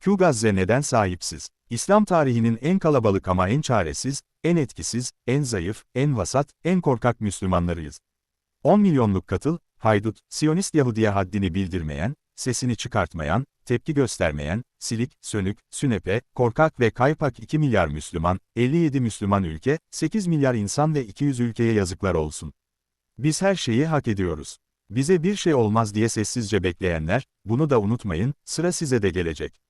Q neden sahipsiz? İslam tarihinin en kalabalık ama en çaresiz, en etkisiz, en zayıf, en vasat, en korkak Müslümanlarıyız. 10 milyonluk katıl, haydut, Siyonist Yahudiye haddini bildirmeyen, sesini çıkartmayan, tepki göstermeyen, silik, sönük, sünepe, korkak ve kaypak 2 milyar Müslüman, 57 Müslüman ülke, 8 milyar insan ve 200 ülkeye yazıklar olsun. Biz her şeyi hak ediyoruz. Bize bir şey olmaz diye sessizce bekleyenler, bunu da unutmayın, sıra size de gelecek.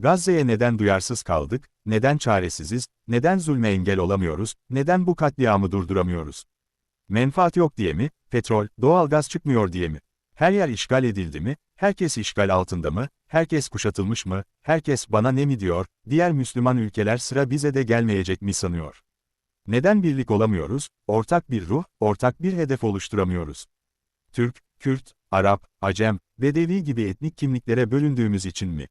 Gazze'ye neden duyarsız kaldık, neden çaresiziz, neden zulme engel olamıyoruz, neden bu katliamı durduramıyoruz? Menfaat yok diye mi, petrol, doğalgaz çıkmıyor diye mi? Her yer işgal edildi mi, herkes işgal altında mı, herkes kuşatılmış mı, herkes bana ne mi diyor, diğer Müslüman ülkeler sıra bize de gelmeyecek mi sanıyor? Neden birlik olamıyoruz, ortak bir ruh, ortak bir hedef oluşturamıyoruz? Türk, Kürt, Arap, Acem, Bedevi gibi etnik kimliklere bölündüğümüz için mi?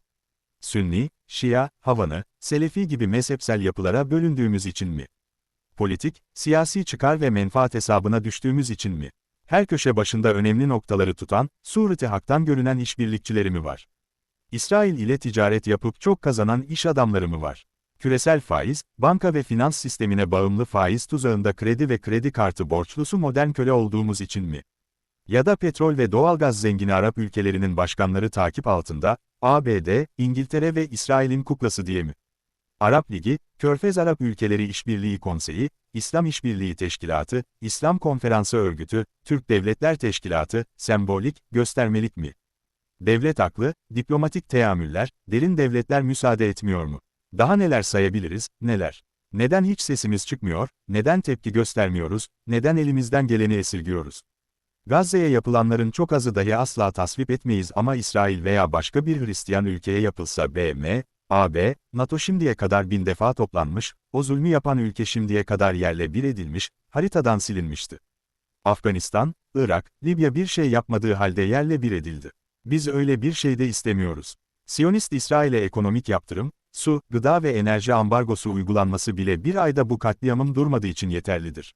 Sünni, Şia, Havanı, Selefi gibi mezhepsel yapılara bölündüğümüz için mi? Politik, siyasi çıkar ve menfaat hesabına düştüğümüz için mi? Her köşe başında önemli noktaları tutan, sureti haktan görünen işbirlikçileri mi var? İsrail ile ticaret yapıp çok kazanan iş adamları mı var? Küresel faiz, banka ve finans sistemine bağımlı faiz tuzağında kredi ve kredi kartı borçlusu modern köle olduğumuz için mi? Ya da petrol ve doğalgaz zengini Arap ülkelerinin başkanları takip altında, ABD, İngiltere ve İsrail'in kuklası diye mi? Arap Ligi, Körfez Arap Ülkeleri İşbirliği Konseyi, İslam İşbirliği Teşkilatı, İslam Konferansı Örgütü, Türk Devletler Teşkilatı, sembolik, göstermelik mi? Devlet aklı, diplomatik teamüller, derin devletler müsaade etmiyor mu? Daha neler sayabiliriz, neler? Neden hiç sesimiz çıkmıyor, neden tepki göstermiyoruz, neden elimizden geleni esirgiyoruz? Gazze'ye yapılanların çok azı dahi asla tasvip etmeyiz ama İsrail veya başka bir Hristiyan ülkeye yapılsa BM, AB, NATO şimdiye kadar bin defa toplanmış, o zulmü yapan ülke şimdiye kadar yerle bir edilmiş, haritadan silinmişti. Afganistan, Irak, Libya bir şey yapmadığı halde yerle bir edildi. Biz öyle bir şey de istemiyoruz. Siyonist İsrail'e ekonomik yaptırım, su, gıda ve enerji ambargosu uygulanması bile bir ayda bu katliamın durmadığı için yeterlidir.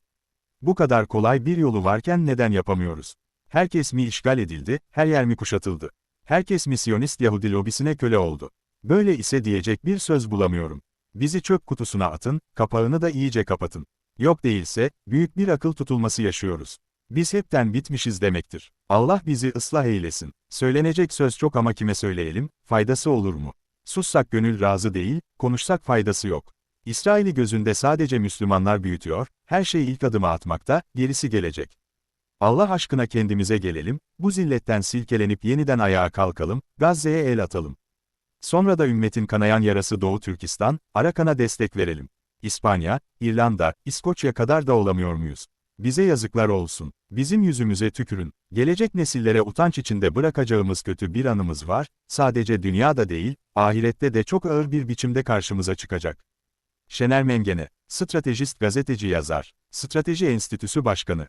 Bu kadar kolay bir yolu varken neden yapamıyoruz? Herkes mi işgal edildi, her yer mi kuşatıldı? Herkes mi Siyonist Yahudi lobisine köle oldu? Böyle ise diyecek bir söz bulamıyorum. Bizi çöp kutusuna atın, kapağını da iyice kapatın. Yok değilse, büyük bir akıl tutulması yaşıyoruz. Biz hepten bitmişiz demektir. Allah bizi ıslah eylesin. Söylenecek söz çok ama kime söyleyelim, faydası olur mu? Sussak gönül razı değil, konuşsak faydası yok. İsrail'i gözünde sadece Müslümanlar büyütüyor, her şey ilk adımı atmakta, gerisi gelecek. Allah aşkına kendimize gelelim, bu zilletten silkelenip yeniden ayağa kalkalım, Gazze'ye el atalım. Sonra da ümmetin kanayan yarası Doğu Türkistan, Arakan'a destek verelim. İspanya, İrlanda, İskoçya kadar da olamıyor muyuz? Bize yazıklar olsun. Bizim yüzümüze tükürün. Gelecek nesillere utanç içinde bırakacağımız kötü bir anımız var, sadece dünyada değil, ahirette de çok ağır bir biçimde karşımıza çıkacak. Şener Mengene, stratejist gazeteci yazar, Strateji Enstitüsü Başkanı,